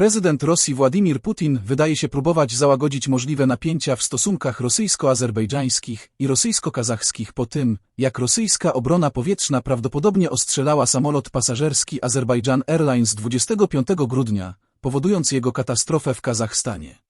Prezydent Rosji Władimir Putin wydaje się próbować załagodzić możliwe napięcia w stosunkach rosyjsko-azerbejdżańskich i rosyjsko-kazachskich po tym, jak rosyjska obrona powietrzna prawdopodobnie ostrzelała samolot pasażerski Azerbajdżan Airlines 25 grudnia, powodując jego katastrofę w Kazachstanie.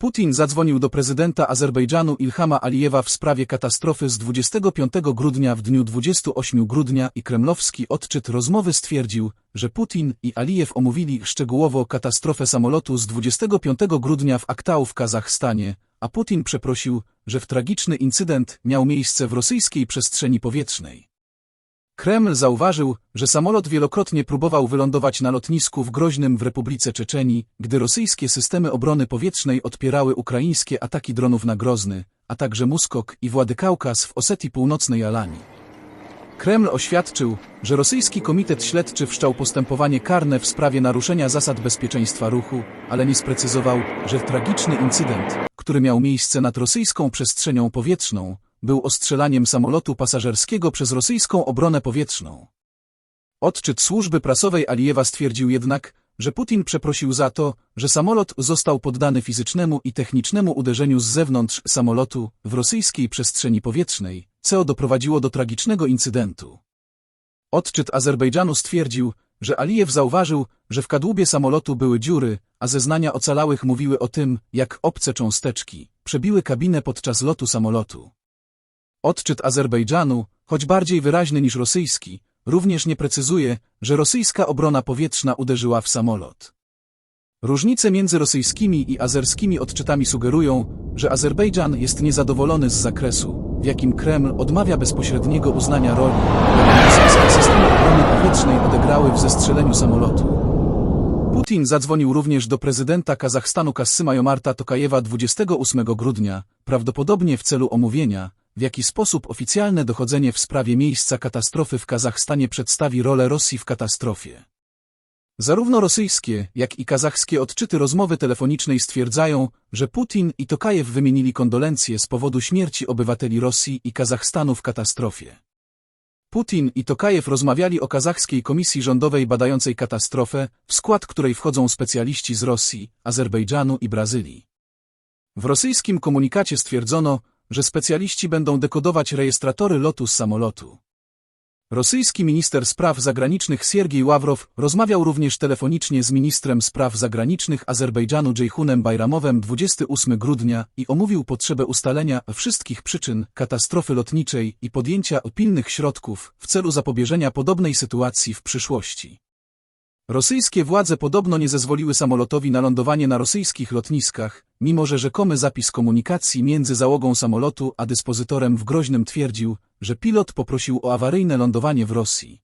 Putin zadzwonił do prezydenta Azerbejdżanu Ilhama Alijewa w sprawie katastrofy z 25 grudnia w dniu 28 grudnia i kremlowski odczyt rozmowy stwierdził, że Putin i Alijew omówili szczegółowo katastrofę samolotu z 25 grudnia w Aktau w Kazachstanie, a Putin przeprosił, że w tragiczny incydent miał miejsce w rosyjskiej przestrzeni powietrznej. Kreml zauważył, że samolot wielokrotnie próbował wylądować na lotnisku w Groźnym w Republice Czeczenii, gdy rosyjskie systemy obrony powietrznej odpierały ukraińskie ataki dronów na Grozny, a także Muskok i Władykaukaz w Osetii Północnej Alanii. Kreml oświadczył, że rosyjski komitet śledczy wszczął postępowanie karne w sprawie naruszenia zasad bezpieczeństwa ruchu, ale nie sprecyzował, że tragiczny incydent, który miał miejsce nad rosyjską przestrzenią powietrzną, był ostrzelaniem samolotu pasażerskiego przez rosyjską obronę powietrzną. Odczyt służby prasowej Alijewa stwierdził jednak, że Putin przeprosił za to, że samolot został poddany fizycznemu i technicznemu uderzeniu z zewnątrz samolotu w rosyjskiej przestrzeni powietrznej, co doprowadziło do tragicznego incydentu. Odczyt Azerbejdżanu stwierdził, że Alijew zauważył, że w kadłubie samolotu były dziury, a zeznania ocalałych mówiły o tym, jak obce cząsteczki przebiły kabinę podczas lotu samolotu. Odczyt Azerbejdżanu, choć bardziej wyraźny niż rosyjski, również nie precyzuje, że rosyjska obrona powietrzna uderzyła w samolot. Różnice między rosyjskimi i azerskimi odczytami sugerują, że Azerbejdżan jest niezadowolony z zakresu, w jakim Kreml odmawia bezpośredniego uznania roli, jaką rosyjskie systemy obrony powietrznej odegrały w zestrzeleniu samolotu. Putin zadzwonił również do prezydenta Kazachstanu Kassyma Jomarta Tokajewa 28 grudnia, prawdopodobnie w celu omówienia, w jaki sposób oficjalne dochodzenie w sprawie miejsca katastrofy w Kazachstanie przedstawi rolę Rosji w katastrofie. Zarówno rosyjskie, jak i kazachskie odczyty rozmowy telefonicznej stwierdzają, że Putin i Tokajew wymienili kondolencje z powodu śmierci obywateli Rosji i Kazachstanu w katastrofie. Putin i Tokajew rozmawiali o kazachskiej komisji rządowej badającej katastrofę, w skład której wchodzą specjaliści z Rosji, Azerbejdżanu i Brazylii. W rosyjskim komunikacie stwierdzono, że specjaliści będą dekodować rejestratory lotu z samolotu. Rosyjski minister spraw zagranicznych Siergiej Ławrow rozmawiał również telefonicznie z ministrem spraw zagranicznych Azerbejdżanu Dżejhunem Bajramowem 28 grudnia i omówił potrzebę ustalenia wszystkich przyczyn katastrofy lotniczej i podjęcia pilnych środków w celu zapobieżenia podobnej sytuacji w przyszłości. Rosyjskie władze podobno nie zezwoliły samolotowi na lądowanie na rosyjskich lotniskach, mimo że rzekomy zapis komunikacji między załogą samolotu a dyspozytorem w Groźnym twierdził, że pilot poprosił o awaryjne lądowanie w Rosji.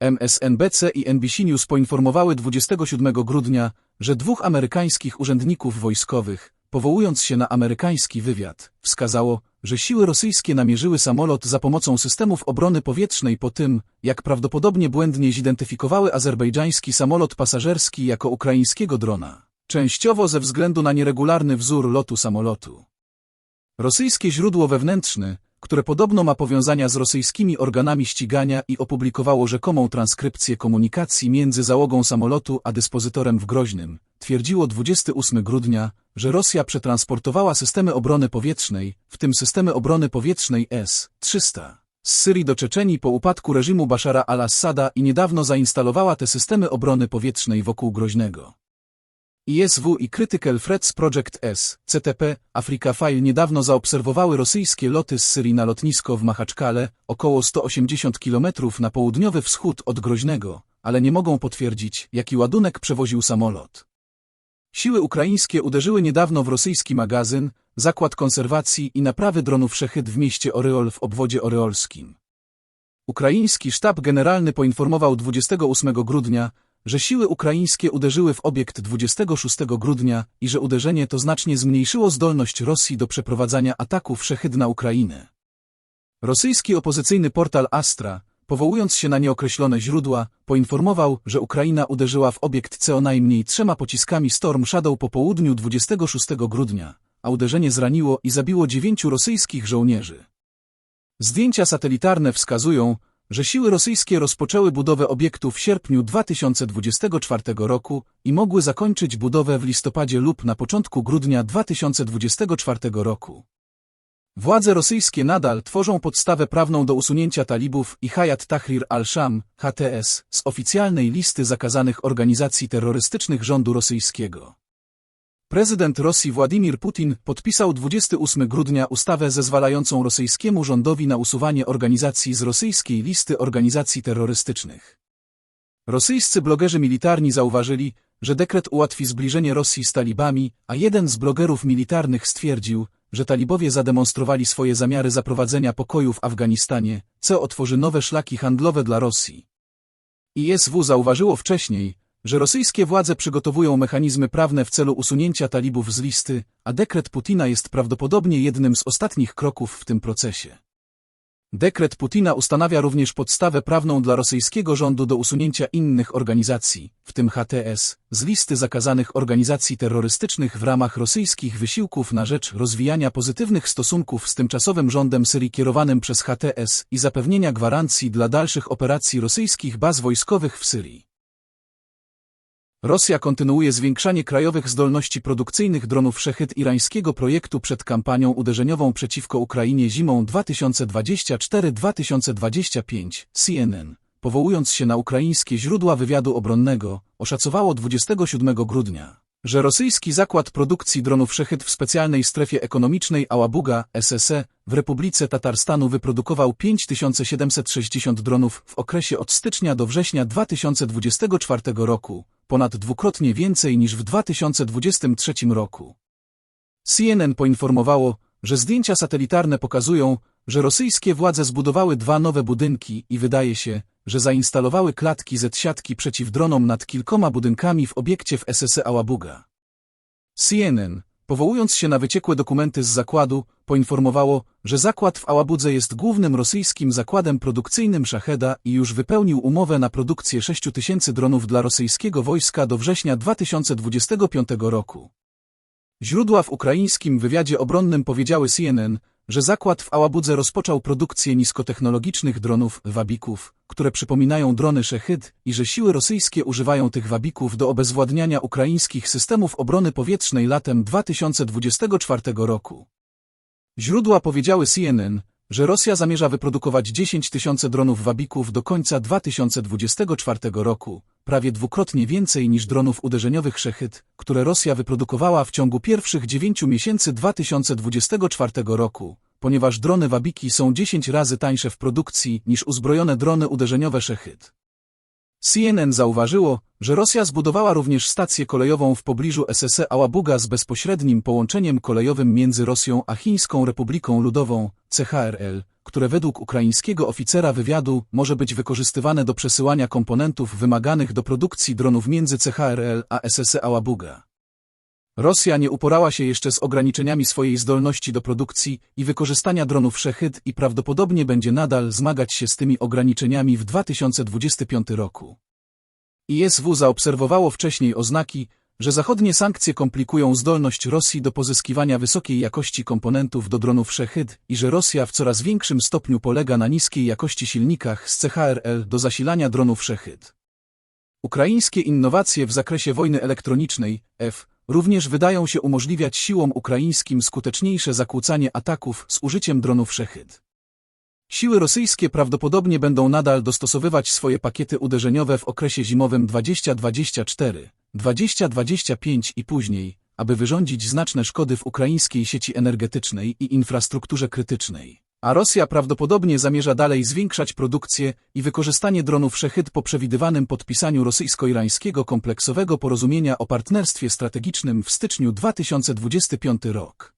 MSNBC i NBC News poinformowały 27 grudnia, że dwóch amerykańskich urzędników wojskowych, powołując się na amerykański wywiad, wskazało, że siły rosyjskie namierzyły samolot za pomocą systemów obrony powietrznej po tym, jak prawdopodobnie błędnie zidentyfikowały azerbejdżański samolot pasażerski jako ukraińskiego drona, częściowo ze względu na nieregularny wzór lotu samolotu. Rosyjskie źródło wewnętrzne, które podobno ma powiązania z rosyjskimi organami ścigania i opublikowało rzekomą transkrypcję komunikacji między załogą samolotu a dyspozytorem w Groźnym, twierdziło 28 grudnia, że Rosja przetransportowała systemy obrony powietrznej, w tym systemy obrony powietrznej S-300, z Syrii do Czeczenii po upadku reżimu Bashara al-Assada i niedawno zainstalowała te systemy obrony powietrznej wokół Groźnego. ISW i Critical Threats Project S, CTP, Africa File niedawno zaobserwowały rosyjskie loty z Syrii na lotnisko w Machaczkale, około 180 km na południowy wschód od Groźnego, ale nie mogą potwierdzić, jaki ładunek przewoził samolot. Siły ukraińskie uderzyły niedawno w rosyjski magazyn, zakład konserwacji i naprawy dronów Szechyt w mieście Oryol w obwodzie oryolskim. Ukraiński sztab generalny poinformował 28 grudnia, że siły ukraińskie uderzyły w obiekt 26 grudnia i że uderzenie to znacznie zmniejszyło zdolność Rosji do przeprowadzania ataków Szechyd na Ukrainę. Rosyjski opozycyjny portal Astra, powołując się na nieokreślone źródła, poinformował, że Ukraina uderzyła w obiekt CO najmniej trzema pociskami Storm Shadow po południu 26 grudnia, a uderzenie zraniło i zabiło dziewięciu rosyjskich żołnierzy. Zdjęcia satelitarne wskazują, że siły rosyjskie rozpoczęły budowę obiektu w sierpniu 2024 roku i mogły zakończyć budowę w listopadzie lub na początku grudnia 2024 roku. Władze rosyjskie nadal tworzą podstawę prawną do usunięcia talibów i Hayat Tahrir al-Sham, HTS, z oficjalnej listy zakazanych organizacji terrorystycznych rządu rosyjskiego. Prezydent Rosji Władimir Putin podpisał 28 grudnia ustawę zezwalającą rosyjskiemu rządowi na usuwanie organizacji z rosyjskiej listy organizacji terrorystycznych. Rosyjscy blogerzy militarni zauważyli, że dekret ułatwi zbliżenie Rosji z talibami, a jeden z blogerów militarnych stwierdził, że talibowie zademonstrowali swoje zamiary zaprowadzenia pokoju w Afganistanie, co otworzy nowe szlaki handlowe dla Rosji. ISW zauważyło wcześniej, że rosyjskie władze przygotowują mechanizmy prawne w celu usunięcia talibów z listy, a dekret Putina jest prawdopodobnie jednym z ostatnich kroków w tym procesie. Dekret Putina ustanawia również podstawę prawną dla rosyjskiego rządu do usunięcia innych organizacji, w tym HTS, z listy zakazanych organizacji terrorystycznych w ramach rosyjskich wysiłków na rzecz rozwijania pozytywnych stosunków z tymczasowym rządem Syrii kierowanym przez HTS i zapewnienia gwarancji dla dalszych operacji rosyjskich baz wojskowych w Syrii. Rosja kontynuuje zwiększanie krajowych zdolności produkcyjnych dronów Szechyt irańskiego projektu przed kampanią uderzeniową przeciwko Ukrainie zimą 2024-2025, CNN, powołując się na ukraińskie źródła wywiadu obronnego, oszacowało 27 grudnia, że rosyjski zakład produkcji dronów Szechyt w specjalnej strefie ekonomicznej Ałabuga, SSE, w Republice Tatarstanu wyprodukował 5760 dronów w okresie od stycznia do września 2024 roku, ponad dwukrotnie więcej niż w 2023 roku. CNN poinformowało, że zdjęcia satelitarne pokazują, że rosyjskie władze zbudowały dwa nowe budynki i wydaje się, że zainstalowały klatki z siatki przeciw dronom nad kilkoma budynkami w obiekcie w SSE Ałabuga. CNN, powołując się na wyciekłe dokumenty z zakładu, poinformowało, że zakład w Ałabudze jest głównym rosyjskim zakładem produkcyjnym Szacheda i już wypełnił umowę na produkcję 6 tysięcy dronów dla rosyjskiego wojska do września 2025 roku. Źródła w ukraińskim wywiadzie obronnym powiedziały CNN, że zakład w Ałabudze rozpoczął produkcję niskotechnologicznych dronów, wabików, które przypominają drony Szechyd i że siły rosyjskie używają tych wabików do obezwładniania ukraińskich systemów obrony powietrznej latem 2024 roku. Źródła powiedziały CNN, że Rosja zamierza wyprodukować 10 tysięcy dronów wabików do końca 2024 roku, prawie dwukrotnie więcej niż dronów uderzeniowych Szechyd, które Rosja wyprodukowała w ciągu pierwszych 9 miesięcy 2024 roku, ponieważ drony wabiki są 10 razy tańsze w produkcji niż uzbrojone drony uderzeniowe Szechyd. CNN zauważyło, że Rosja zbudowała również stację kolejową w pobliżu SSE Ałabuga z bezpośrednim połączeniem kolejowym między Rosją a Chińską Republiką Ludową, CHRL, które według ukraińskiego oficera wywiadu może być wykorzystywane do przesyłania komponentów wymaganych do produkcji dronów między CHRL a SSE Ałabuga. Rosja nie uporała się jeszcze z ograniczeniami swojej zdolności do produkcji i wykorzystania dronów Szechyd i prawdopodobnie będzie nadal zmagać się z tymi ograniczeniami w 2025 roku. ISW zaobserwowało wcześniej oznaki, że zachodnie sankcje komplikują zdolność Rosji do pozyskiwania wysokiej jakości komponentów do dronów Szechyd i że Rosja w coraz większym stopniu polega na niskiej jakości silnikach z CHRL do zasilania dronów Szechyd. Ukraińskie innowacje w zakresie wojny elektronicznej, F, również wydają się umożliwiać siłom ukraińskim skuteczniejsze zakłócanie ataków z użyciem dronów Szechyd. Siły rosyjskie prawdopodobnie będą nadal dostosowywać swoje pakiety uderzeniowe w okresie zimowym 2024, 2025 i później, aby wyrządzić znaczne szkody w ukraińskiej sieci energetycznej i infrastrukturze krytycznej. A Rosja prawdopodobnie zamierza dalej zwiększać produkcję i wykorzystanie dronów Szechyd po przewidywanym podpisaniu rosyjsko-irańskiego kompleksowego porozumienia o partnerstwie strategicznym w styczniu 2025 rok.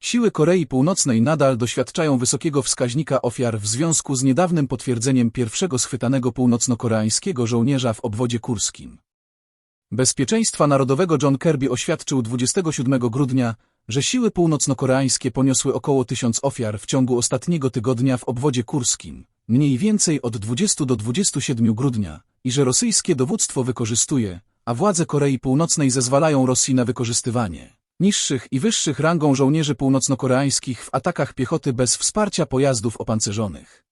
Siły Korei Północnej nadal doświadczają wysokiego wskaźnika ofiar w związku z niedawnym potwierdzeniem pierwszego schwytanego północno-koreańskiego żołnierza w obwodzie kurskim. Bezpieczeństwa Narodowego John Kirby oświadczył 27 grudnia, że siły północno-koreańskie poniosły około tysiąc ofiar w ciągu ostatniego tygodnia w obwodzie kurskim, mniej więcej od 20 do 27 grudnia, i że rosyjskie dowództwo wykorzystuje, a władze Korei Północnej zezwalają Rosji na wykorzystywanie niższych i wyższych rangą żołnierzy północno-koreańskich w atakach piechoty bez wsparcia pojazdów opancerzonych.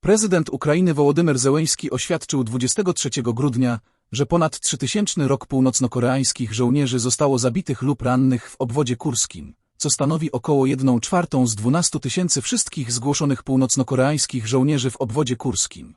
Prezydent Ukrainy Wołodymyr Zełeński oświadczył 23 grudnia, że ponad 3000 rok północnokoreańskich żołnierzy zostało zabitych lub rannych w obwodzie kurskim, co stanowi około 1 czwartą z 12 tysięcy wszystkich zgłoszonych północnokoreańskich żołnierzy w obwodzie kurskim.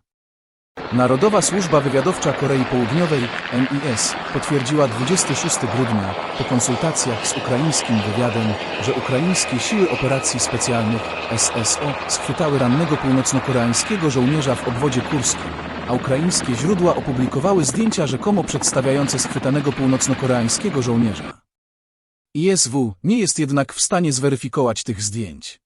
Narodowa Służba Wywiadowcza Korei Południowej NIS potwierdziła 26 grudnia po konsultacjach z ukraińskim wywiadem, że ukraińskie siły operacji specjalnych SSO schwytały rannego północnokoreańskiego żołnierza w obwodzie kurskim, a ukraińskie źródła opublikowały zdjęcia rzekomo przedstawiające schwytanego północnokoreańskiego żołnierza. ISW nie jest jednak w stanie zweryfikować tych zdjęć.